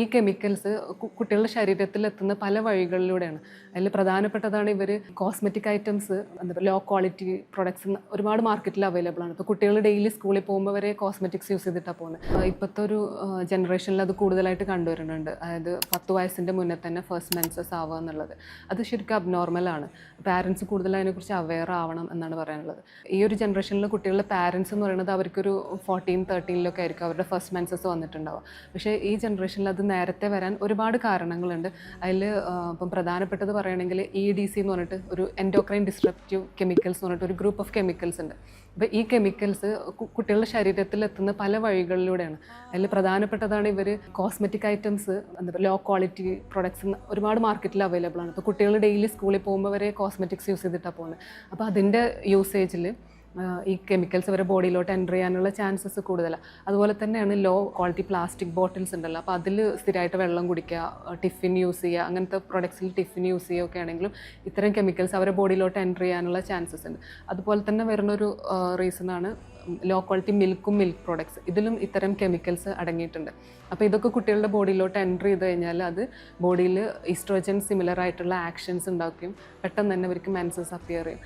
ഈ കെമിക്കൽസ് കുട്ടികളുടെ ശരീരത്തിൽ എത്തുന്ന പല വഴികളിലൂടെയാണ്. അതിൽ പ്രധാനപ്പെട്ടതാണ് ഇവർ കോസ്മെറ്റിക് ഐറ്റംസ് എന്താ ലോ ക്വാളിറ്റി പ്രൊഡക്ട്സ് ഒരുപാട് മാർക്കറ്റിൽ അവൈലബിൾ ആണ്. ഇപ്പോൾ കുട്ടികൾ ഡെയിലി സ്കൂളിൽ പോകുമ്പോൾ വരെ കോസ്മെറ്റിക്സ് യൂസ് ചെയ്തിട്ടാണ് പോകുന്നത് ഇപ്പോഴത്തെ ഒരു ജനറേഷനിൽ അത് കൂടുതലായിട്ട് കണ്ടുവരുന്നുണ്ട്. അതായത് പത്ത് വയസ്സിന്റെ മുന്നേ തന്നെ ഫസ്റ്റ് മെൻസസ് ആവുക എന്നുള്ളത്. അത് ശരിക്കും അബ്നോർമലാണ് പാരൻസ് കൂടുതൽ അതിനെക്കുറിച്ച് അവെയർ ആവണം എന്നാണ് പറയാനുള്ളത്. ഈ ഒരു ജനറേഷനിലെ കുട്ടികളുടെ പാരൻസ് എന്ന് പറയുന്നത് അവർക്കൊരു ഫോർട്ടീൻ തേർട്ടീനിലൊക്കെ ആയിരിക്കും അവരുടെ ഫസ്റ്റ് മെൻസസ് വന്നിട്ടുണ്ടാവുക. പക്ഷേ ഈ ജനറേഷനിൽ അത് നേരത്തെ വരാൻ ഒരുപാട് കാരണങ്ങളുണ്ട്. അതിൽ ഇപ്പം പ്രധാനപ്പെട്ടത് പറയുകയാണെങ്കിൽ ഇ ഡി സി എന്ന് പറഞ്ഞിട്ട് ഒരു എൻഡോക്രൈൻ ഡിസ്ട്രപ്റ്റീവ് കെമിക്കൽസ് എന്ന് പറഞ്ഞിട്ട് ഒരു ഗ്രൂപ്പ് ഓഫ് കെമിക്കൽസ് ഉണ്ട്. അപ്പോൾ ഈ കെമിക്കൽസ് കുട്ടികളുടെ ശരീരത്തിൽ എത്തുന്ന പല വഴികളിലൂടെയാണ്. അതിൽ പ്രധാനപ്പെട്ടതാണ് ഇവർ കോസ്മെറ്റിക് ഐറ്റംസ് എന്താ ലോ ക്വാളിറ്റി പ്രൊഡക്ട്സ് ഒരുപാട് മാർക്കറ്റിൽ അവൈലബിൾ ആണ്. ഇപ്പോൾ കുട്ടികൾ ഡെയിലി സ്കൂളിൽ പോകുമ്പോൾ വരെ കോസ്മെറ്റിക്സ് യൂസ് ചെയ്തിട്ടാണ് പോകുന്നത് അപ്പോൾ അതിന്റെ യൂസേജിൽ ഈ കെമിക്കൽസ് അവരുടെ ബോഡിയിലോട്ട് എന്റർ ചെയ്യാനുള്ള ചാൻസസ് കൂടുതലാണ് അതുപോലെ തന്നെയാണ് ലോ ക്വാളിറ്റി പ്ലാസ്റ്റിക് ബോട്ടിൽസ് ഉണ്ടല്ലോ. അപ്പോൾ അതിൽ സ്ഥിരമായിട്ട് വെള്ളം കുടിക്കുക ടിഫിൻ യൂസ് ചെയ്യുക അങ്ങനത്തെ പ്രൊഡക്ട്സിൽ ടിഫിൻ യൂസ് ചെയ്യുകയൊക്കെ ആണെങ്കിലും ഇത്തരം കെമിക്കൽസ് അവരുടെ ബോഡിയിലോട്ട് എന്റർ ചെയ്യാനുള്ള ചാൻസസ് ഉണ്ട്. അതുപോലെ തന്നെ വരുന്നൊരു റീസണാണ് ലോ ക്വാളിറ്റി മിൽക്കും മിൽക്ക് പ്രോഡക്ട്സ് ഇതിലും ഇത്തരം കെമിക്കൽസ് അടങ്ങിയിട്ടുണ്ട്. അപ്പോൾ ഇതൊക്കെ കുട്ടികളുടെ ബോഡിയിലോട്ട് എന്റർ ചെയ്ത് കഴിഞ്ഞാൽ അത് ബോഡിയിൽ ഈസ്ട്രോജൻ സിമിലർ ആയിട്ടുള്ള ആക്ഷൻസ് ഉണ്ടാക്കുകയും പെട്ടെന്ന് തന്നെ അവർക്ക് മെൻസസ് അപ്പിയർ ചെയ്യും.